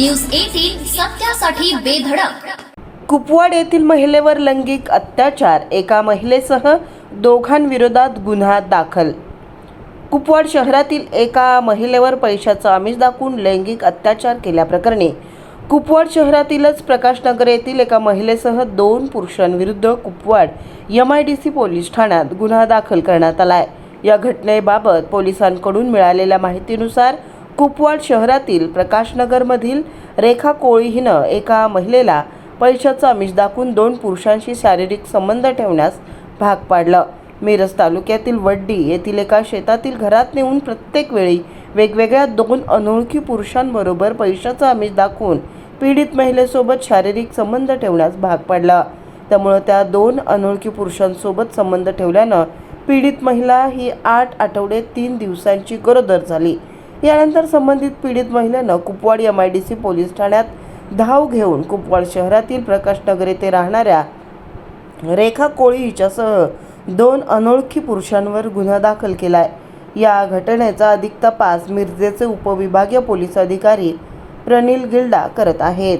News eighteen सत्यासाठी बेधडक. कुपवाड येथील महिलेवर लैंगिक अत्याचार एका महिलेसह दोघांविरोधात गुन्हा दाखल. कुपवाड शहरातील एका महिलेवर पैशाचं आमिष दाखवून लैंगिक अत्याचार केल्याप्रकरणी कुपवाड शहरातीलच प्रकाशनगर येथील एका महिलेसह दोन पुरुषांविरुद्ध Kupwad M I D C police ठाण्यात गुन्हा दाखल करण्यात आला आहे या घटनेबाबत पोलिसांकडून मिळालेल्या माहितीनुसार कुपवाड शहरातील प्रकाशनगरमधील रेखा कोळी हिनं एका महिलेला पैशाचं आमिष दाखवून दोन पुरुषांशी शारीरिक संबंध ठेवण्यास भाग पाडलं. मिरज तालुक्यातील वड्डी येथील एका शेतातील घरात नेऊन प्रत्येक वेळी वेगवेगळ्या दोन अनोळखी पुरुषांबरोबर पैशाचं आमिष दाखवून पीडित महिलेसोबत शारीरिक संबंध ठेवण्यास भाग पाडला. त्यामुळं त्या दोन अनोळखी पुरुषांसोबत संबंध ठेवल्यानं पीडित महिला ही आठ आठवडे तीन दिवसांची गरोदर झाली. यानंतर संबंधित पीडित महिलेनं Kupwad M I D C police ठाण्यात धाव घेऊन कुपवाड शहरातील प्रकाशनगर येथे राहणाऱ्या रेखा कोळी हिच्यासह दोन अनोळखी पुरुषांवर गुन्हा दाखल केला आहे या घटनेचा अधिक तपास मिरजेचे उपविभागीय पोलीस अधिकारी प्रनिल गिल्डा करत आहेत.